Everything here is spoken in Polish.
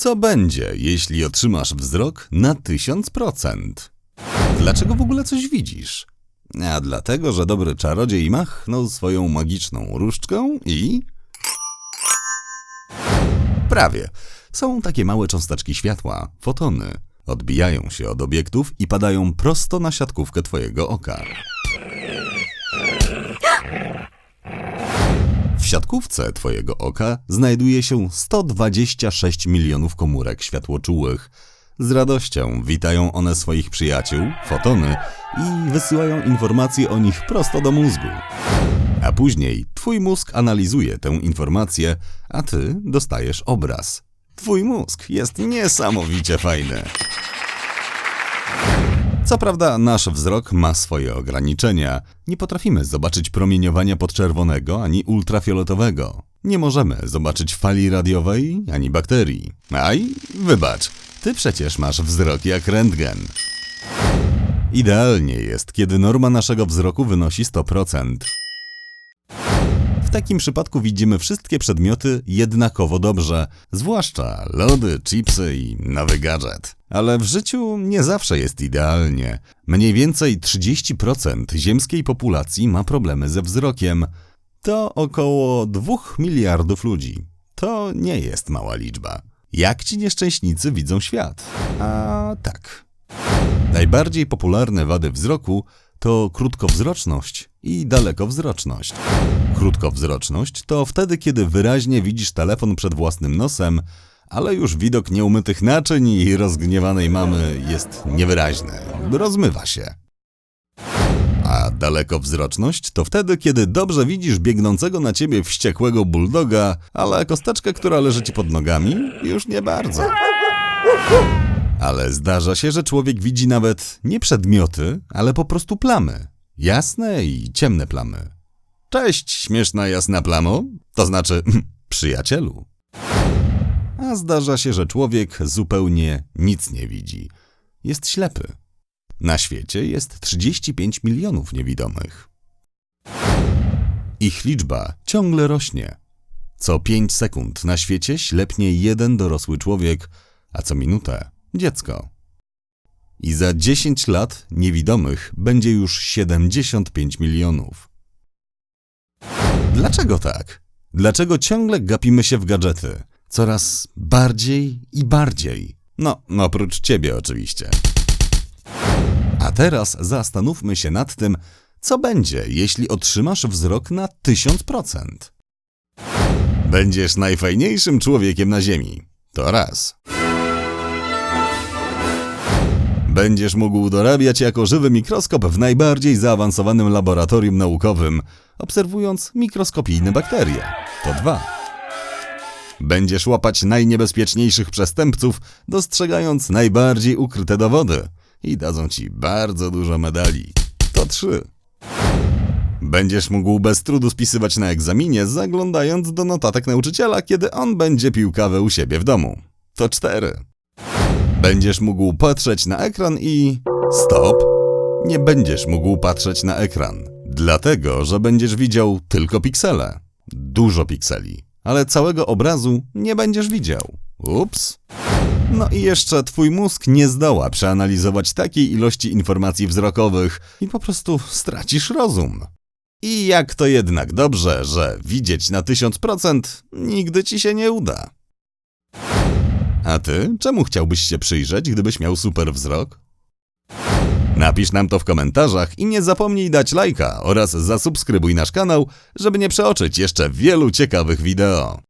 Co będzie, jeśli otrzymasz wzrok na 1000%? Dlaczego w ogóle coś widzisz? A dlatego, że dobry czarodziej machnął swoją magiczną różdżką i... Prawie. Są takie małe cząsteczki światła, fotony. Odbijają się od obiektów i padają prosto na siatkówkę twojego oka. Siatkówce twojego oka znajduje się 126 milionów komórek światłoczułych. Z radością witają one swoich przyjaciół, fotony, i wysyłają informacje o nich prosto do mózgu. A później twój mózg analizuje tę informację, a ty dostajesz obraz. Twój mózg jest niesamowicie fajny. Co prawda, nasz wzrok ma swoje ograniczenia. Nie potrafimy zobaczyć promieniowania podczerwonego ani ultrafioletowego. Nie możemy zobaczyć fali radiowej ani bakterii. Aj, wybacz, ty przecież masz wzrok jak rentgen. Idealnie jest, kiedy norma naszego wzroku wynosi 100%. W takim przypadku widzimy wszystkie przedmioty jednakowo dobrze, zwłaszcza lody, chipsy i nowy gadżet. Ale w życiu nie zawsze jest idealnie. Mniej więcej 30% ziemskiej populacji ma problemy ze wzrokiem. To około 2 miliardów ludzi. To nie jest mała liczba. Jak ci nieszczęśnicy widzą świat? A tak. Najbardziej popularne wady wzroku to krótkowzroczność i dalekowzroczność. Krótkowzroczność to wtedy, kiedy wyraźnie widzisz telefon przed własnym nosem, ale już widok nieumytych naczyń i rozgniewanej mamy jest niewyraźny, rozmywa się. A dalekowzroczność to wtedy, kiedy dobrze widzisz biegnącego na ciebie wściekłego bulldoga, ale kosteczkę, która leży ci pod nogami, już nie bardzo. Ale zdarza się, że człowiek widzi nawet nie przedmioty, ale po prostu plamy. Jasne i ciemne plamy. Cześć, śmieszna jasna plamo, to znaczy przyjacielu. A zdarza się, że człowiek zupełnie nic nie widzi. Jest ślepy. Na świecie jest 35 milionów niewidomych. Ich liczba ciągle rośnie. Co 5 sekund na świecie ślepnie jeden dorosły człowiek, a co minutę dziecko. I za 10 lat niewidomych będzie już 75 milionów. Dlaczego tak? Dlaczego ciągle gapimy się w gadżety? Coraz bardziej i bardziej. No, oprócz ciebie oczywiście. A teraz zastanówmy się nad tym, co będzie, jeśli otrzymasz wzrok na 1000%. Będziesz najfajniejszym człowiekiem na Ziemi. To raz. Będziesz mógł dorabiać jako żywy mikroskop w najbardziej zaawansowanym laboratorium naukowym, obserwując mikroskopijne bakterie. To dwa. Będziesz łapać najniebezpieczniejszych przestępców, dostrzegając najbardziej ukryte dowody i dadzą ci bardzo dużo medali. To trzy. Będziesz mógł bez trudu spisywać na egzaminie, zaglądając do notatek nauczyciela, kiedy on będzie pił kawę u siebie w domu. To cztery. Będziesz mógł patrzeć na ekran i. Stop! Nie będziesz mógł patrzeć na ekran. Dlatego, że będziesz widział tylko piksele. Dużo pikseli. Ale całego obrazu nie będziesz widział. Ups. No i jeszcze twój mózg nie zdoła przeanalizować takiej ilości informacji wzrokowych i po prostu stracisz rozum. I jak to jednak dobrze, że widzieć na 1000% nigdy ci się nie uda. A ty, czemu chciałbyś się przyjrzeć, gdybyś miał super wzrok? Napisz nam to w komentarzach i nie zapomnij dać lajka oraz zasubskrybuj nasz kanał, żeby nie przeoczyć jeszcze wielu ciekawych wideo.